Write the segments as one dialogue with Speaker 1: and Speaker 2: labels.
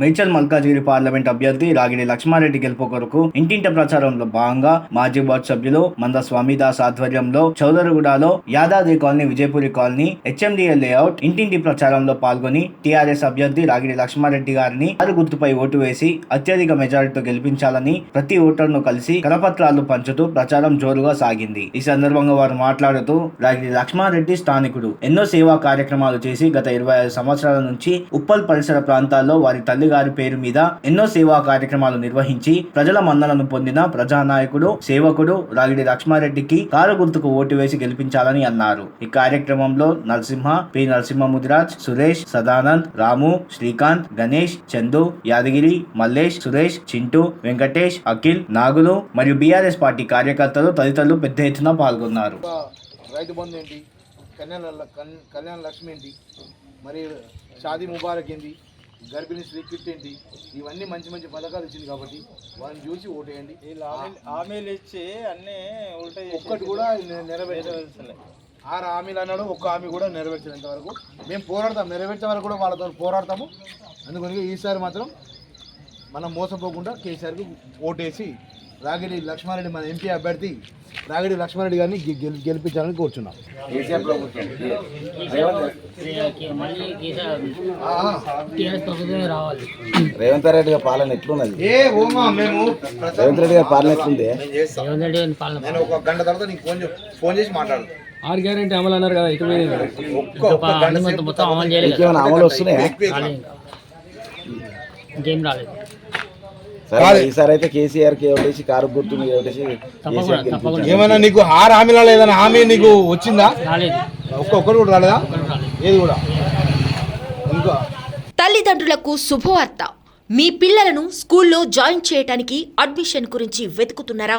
Speaker 1: Medchal Malkajgiri parliament అభ్యర్థి రాగిడి లక్ష్మారెడ్డి గెలుపు కొరకు ఇంటింట ప్రచారంలో భాగంగా మాజీ బోర్డు సభ్యులు మంద స్వామిదాస్ ఆధ్వర్యంలో చౌదరగూడలో Yadadri colony Vijayapuri colony HMDL layout ఇంటింటి ప్రచారంలో పాల్గొని టీఆర్ఎస్ అభ్యర్థి రాగిడి లక్ష్మారెడ్డి గారిని ఆరు గుర్తుపై ఓటు వేసి అత్యధిక మెజారిటీతో గెలిపించాలని ప్రతి ఓటర్ను కలిసి కరపత్రాలు పంచుతూ ప్రచారం జోరుగా సాగింది. ఈ సందర్భంగా వారు మాట్లాడుతూ రాగిడి లక్ష్మారెడ్డి స్థానికుడు. ఎన్నో సేవా కార్యక్రమాలు చేసి గత ఇరవై ఐదు సంవత్సరాల నుంచి ఉప్పల్ పరిసర ప్రాంతాల్లో వారి తల్లి గారి పేరు మీద ఎన్నో సేవా కార్యక్రమాలు నిర్వహించి ప్రజల మన్నలను పొందిన ప్రజానాయకుడు సేవకుడు రాగిడి లక్ష్మారెడ్డికి కారు గుర్తుకు ఓటు వేసి గెలిపించాలని అన్నారు. ఈ కార్యక్రమంలో నరసింహ పి. నరసింహ ముదిరాజ్ సురేష్ సదానంద్ రాము శ్రీకాంత్ గణేష్ చందు యాదగిరి మల్లేష్ సురేష్ చింటూ వెంకటేష్ అఖిల్ నాగులు మరియు బీఆర్ఎస్ పార్టీ కార్యకర్తలు తదితరులు పెద్ద ఎత్తున పాల్గొన్నారు.
Speaker 2: రైతు బంధు ఏంటి? కళ్యాణ కళ్యాణ లక్ష్మి ఏంటి? మరి షాదీ ముబారక్ ఏంటి? గర్భిణీ స్త్రీ కిట్ ఏంటి? ఇవన్నీ మంచి మంచి పథకాలు ఇచ్చింది కాబట్టి వాళ్ళని చూసి ఓటేయండి.
Speaker 3: హామీలు ఇచ్చి అన్నీ
Speaker 2: ఒక్కటి కూడా నెరవేర్చలేదు. ఆరు హామీలు అన్నాడు ఒక్క హామీ కూడా నెరవేర్చేంత వరకు. మేము పోరాడతాం నెరవేర్చే వరకు కూడా వాళ్ళతో పోరాడతాము. అందుకని ఈసారి మాత్రం మనం మోసపోకుండా కేసీఆర్కి ఓటేసి రాగిడి లక్ష్మారెడ్డి మన ఎంపీ అభ్యర్థి రాగిడి లక్ష్మారెడ్డి గారిని గెలిపించాలని కోరుచున్నాం.
Speaker 4: రేవంత్ రెడ్డి గారి పాలన ఎట్లున్నది?
Speaker 2: ఏ ఓమా మేము ప్రచారం
Speaker 4: రేవంత్ రెడ్డి గారి పాలన ఎట్లుంది?
Speaker 2: నేను చేస్తాం.
Speaker 5: రేవంత్ రెడ్డి గారి పాలన
Speaker 2: నేను ఒక గంట తర్వాత నీకు ఫోన్ చేసి మాట్లాడు.
Speaker 3: ఆరు గ్యారెంటీ అమలు అన్నారు కదా
Speaker 5: మొత్తం అమలు
Speaker 4: వస్తున్నాయా?
Speaker 5: ఇంకా. రాలేదు.
Speaker 4: ఈసారి అయితే కేసీఆర్కి ఓటేసి కారు గుర్తు మీద
Speaker 2: ఏమైనా నీకు ఆరు హామీలలో ఏదైనా హామీ నీకు వచ్చిందా?
Speaker 5: రాలేదు.
Speaker 2: ఒక్క ఒక్కరు కూడా రాలేదా. ఏది కూడా? ఇంకా?
Speaker 6: తల్లిదండ్రులకు శుభవార్త. మీ పిల్లలను స్కూల్లో జాయిన్ చేయటానికి అడ్మిషన్ గురించి వెతుకుతున్నారా?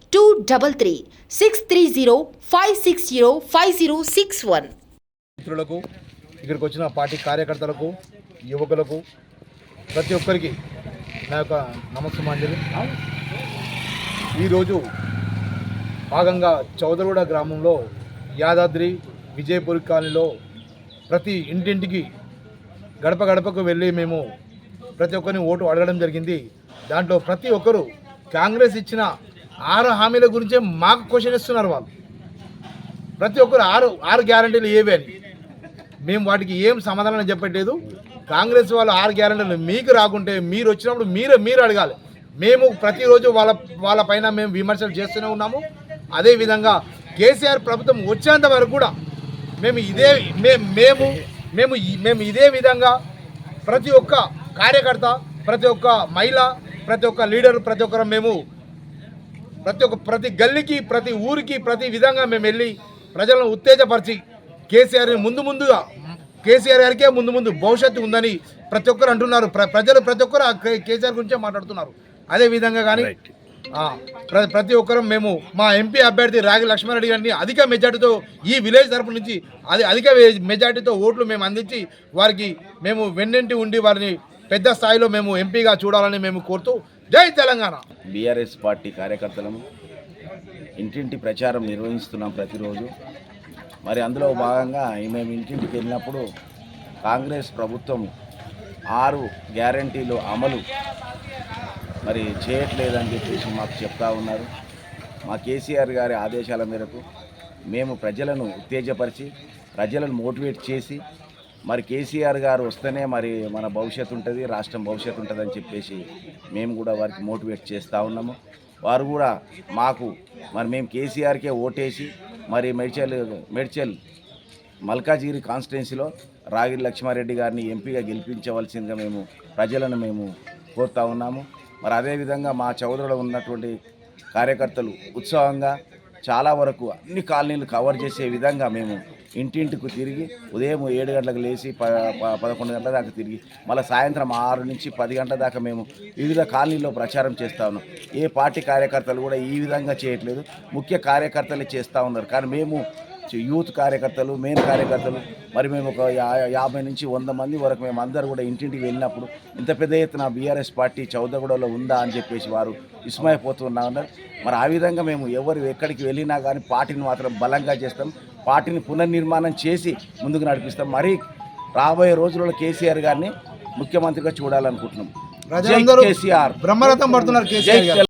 Speaker 6: two double three six three zero five six zero five zero six one
Speaker 2: మిత్రులకు ఇక్కడికి వచ్చిన పార్టీ కార్యకర్తలకు యువకులకు ప్రతి ఒక్కరికి నా యొక్క నమస్కారాంజలి ఈరోజు భాగంగా చౌదరగూడ గ్రామంలో యాదాద్రి విజయపూర్ కాలనీలో ప్రతి ఇంటింటికి గడప గడపకు వెళ్ళి మేము ప్రతి ఒక్కరిని ఓటు అడగడం జరిగింది. దాంట్లో ప్రతి ఒక్కరు కాంగ్రెస్ ఇచ్చిన ఆరు హామీల గురించే మాకు క్వశ్చన్ ఇస్తున్నారు వాళ్ళు. ప్రతి ఒక్కరు ఆరు ఆరు గ్యారంటీలు ఏవి అని. మేము వాటికి ఏం సమాధానం చెప్పట్లేదు. కాంగ్రెస్ వాళ్ళు ఆరు గ్యారంటీలు మీకు రాకుంటే మీరు వచ్చినప్పుడు మీరే మీరు అడగాలి. మేము ప్రతిరోజు వాళ్ళ వాళ్ళ పైన మేము విమర్శలు చేస్తూనే ఉన్నాము. అదేవిధంగా కేసీఆర్ ప్రభుత్వం వచ్చేంత వరకు కూడా మేము ఇదే మే- మేము మేము మేము ఇదే విధంగా ప్రతి ఒక్క కార్యకర్త ప్రతి ఒక్క మహిళ ప్రతి ఒక్క లీడర్ ప్రతి ఒక్కరు మేము ప్రతి ఒక్క ప్రతి గల్లీకి ప్రతి ఊరికి ప్రతి విధంగా మేము వెళ్ళి ప్రజలను ఉత్తేజపరిచి కేసీఆర్ని ముందు ముందుగా కేసీఆర్ గారికే ముందు ముందు భవిష్యత్తు ఉందని ప్రతి ఒక్కరు అంటున్నారు. ప్ర- ప్రజలు ప్రతి ఒక్కరు కేసీఆర్ గురించే మాట్లాడుతున్నారు. అదే విధంగా కానీ ప్రతి ఒక్కరం మేము మా ఎంపీ అభ్యర్థి రాగి లక్ష్మారెడ్డి గారిని అధిక మెజార్టీతో ఈ విలేజ్ తరపు నుంచి అది అధిక మెజార్టీతో ఓట్లు మేము అందించి వారికి మేము వెన్నంటి ఉండి వారిని పెద్ద స్థాయిలో మేము ఎంపీగా చూడాలని మేము కోరుతూ జై తెలంగాణ.
Speaker 4: బీఆర్ఎస్ పార్టీ కార్యకర్తలము ఇంటింటి ప్రచారం నిర్వహిస్తున్నాం ప్రతిరోజు. మరి అందులో భాగంగా మేము ఇంటింటికి వెళ్ళినప్పుడు కాంగ్రెస్ ప్రభుత్వం ఆరు గ్యారంటీలు అమలు మరి చేయట్లేదని చెప్పేసి మాకు చెప్తా ఉన్నారు. మా కేసీఆర్ గారి ఆదేశాల మేరకు మేము ప్రజలను ఉత్తేజపరిచి ప్రజలను మోటివేట్ చేసి మరి కేసీఆర్ గారు వస్తేనే మరి మన భవిష్యత్తు ఉంటుంది రాష్ట్రం భవిష్యత్తు ఉంటుందని చెప్పేసి మేము కూడా వారికి మోటివేట్ చేస్తూ ఉన్నాము. వారు కూడా మాకు మరి మేము కేసీఆర్కే ఓటేసి మరి మెడ్చల్ మెడ్చల్ మల్కాజిగిరి కాన్స్టిట్యున్సీలో రాగిరి లక్ష్మారెడ్డి గారిని ఎంపీగా గెలిపించవలసిందిగా మేము ప్రజలను మేము కోరుతా ఉన్నాము. మరి అదేవిధంగా మా చౌదరిలో ఉన్నటువంటి కార్యకర్తలు ఉత్సాహంగా చాలా వరకు అన్ని కాలనీలు కవర్ చేసే విధంగా మేము ఇంటింటికి తిరిగి ఉదయం ఏడు గంటలకు లేచి ప ప- పదకొండు గంటల దాకా తిరిగి మళ్ళీ సాయంత్రం ఆరు నుంచి పది గంటల దాకా మేము వివిధ కాలనీల్లో ప్రచారం చేస్తూ ఉన్నాం. ఏ పార్టీ కార్యకర్తలు కూడా ఈ విధంగా చేయట్లేదు. ముఖ్య కార్యకర్తలే చేస్తూ ఉన్నారు. కానీ మేము యూత్ కార్యకర్తలు మెయిన్ కార్యకర్తలు మరి మేము ఒక యాభై నుంచి వంద మంది వరకు మేము అందరూ కూడా ఇంటింటికి వెళ్ళినప్పుడు ఇంత పెద్ద ఎత్తున బీఆర్ఎస్ పార్టీ చౌదగూడలో ఉందా అని చెప్పేసి వారు విస్మయపోతున్నా ఉన్నారు. మరి ఆ విధంగా మేము ఎవరు ఎక్కడికి వెళ్ళినా కానీ పార్టీని మాత్రం బలంగా చేస్తాం. పార్టీని పునర్నిర్మాణం చేసి ముందుకు నడిపిస్తాం. మరి రాబోయే రోజుల్లో కేసీఆర్ గారిని ముఖ్యమంత్రిగా చూడాలనుకుంటున్నాం. కేసీఆర్.
Speaker 2: బ్రహ్మరథం పడుతున్నారు కేసీఆర్